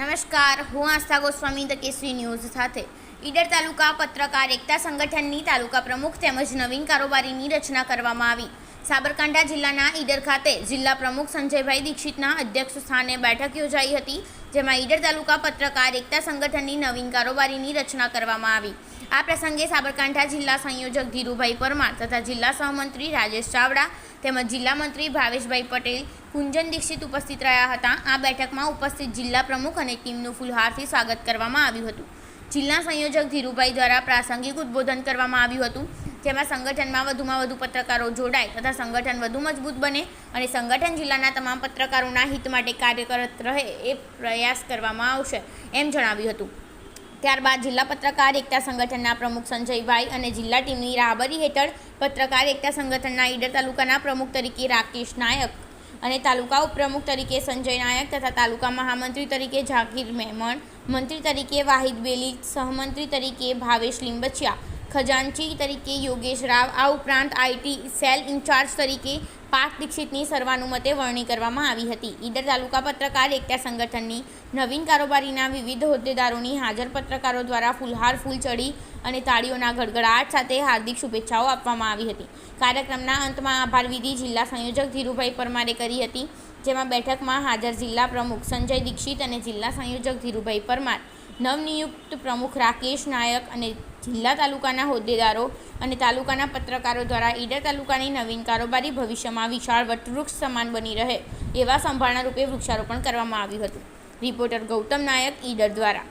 નમસ્કાર, હું આસ્થા Goswami, the Kesari news સાથે. ઈડર તાલુકા પત્રકાર એકતા સંગઠનની તાલુકા પ્રમુખ તેમજ નવીન કારોબારીની રચના કરવામાં આવી. સાબરકાંઠા જિલ્લાના ઈડર ખાતે જિલ્લા પ્રમુખ સંજયભાઈ દીક્ષિતના અધ્યક્ષ સ્થાને બેઠક યોજાઈ હતી, જેમાં ઈડર તાલુકા પત્રકાર એકતા સંગઠનની નવીન કારોબારીની રચના કરવામાં આવી. આ પ્રસંગે સાબરકાંઠા જિલ્લા સંયોજક ધીરુભાઈ પરમાર તથા જિલ્લા સહમંત્રી રાજેશ ચાવડા તેમજ જિલ્લા મંત્રી ભાવેશભાઈ પટેલ કુંજન દીક્ષિત ઉપસ્થિત રહ્યા હતા. આ બેઠકમાં ઉપસ્થિત જિલ્લા પ્રમુખ અને ટીમનું ફુલહારથી સ્વાગત કરવામાં આવ્યું હતું. જિલ્લા સંયોજક ધીરુભાઈ દ્વારા પ્રાસંગિક ઉદબોધન કરવામાં આવ્યું હતું, જેમાં સંગઠનમાં વધુમાં વધુ પત્રકારો જોડાય તથા સંગઠન વધુ મજબૂત બને અને સંગઠન જિલ્લાના તમામ પત્રકારોના હિત માટે કાર્યરત રહે એ પ્રયાસ કરવામાં આવશે, એમ જણાવ્યું હતું. ત્યારબાદ જિલ્લા પત્રકાર એકતા સંગઠનના પ્રમુખ સંજયભાઈ અને જિલ્લા ટીમની રાહબરી હેઠળ પત્રકાર એકતા સંગઠનના ઈડર તાલુકાના પ્રમુખ તરીકે રાકેશ નાયક અને તાલુકા ઉપપ્રમુખ તરીકે સંજય નાયક તથા તાલુકા મહામંત્રી તરીકે ઝાકીર મહેમણ મંત્રી તરીકે વાહિદ બેલી, સહમંત્રી તરીકે ભાવેશ લીંબચિયા ખજાનચી તરીકે યોગેશ રાવ, આ ઉપરાંત આઈટી સેલ ઇન્ચાર્જ તરીકે પાર્થ દીક્ષિતની સર્વાનુમતે વરણી કરવામાં આવી હતી. ઈડર તાલુકા પત્રકાર એકતા સંગઠનની નવીન કારોબારીના વિવિધ હોદ્દેદારોની હાજર પત્રકારો દ્વારા ફૂલહાર ફૂલ ચડી અને તાળીઓના ગડગડાટ સાથે હાર્દિક શુભેચ્છાઓ આપવામાં આવી હતી. કાર્યક્રમના અંતમાં આભાર જિલ્લા સંયોજક ધીરુભાઈ પરમારે કરી હતી, જેમાં બેઠકમાં હાજર જિલ્લા પ્રમુખ સંજય દીક્ષિત અને જિલ્લા સંયોજક ધીરુભાઈ પરમાર નવનિયુક્ત પ્રમુખ રાકેશ નાયક અને જિલ્લા તાલુકાના હોદ્દેદારો અને તાલુકાના પત્રકારો દ્વારા ઈડર તાલુકાની નવીન કારોબારી ભવિષ્યમાં વિશાળ વટવૃક્ષ સમાન બની રહે એવા સંભાળના રૂપે વૃક્ષારોપણ કરવામાં આવ્યું હતું. રિપોર્ટર ગૌતમ નાયક ઈડર દ્વારા.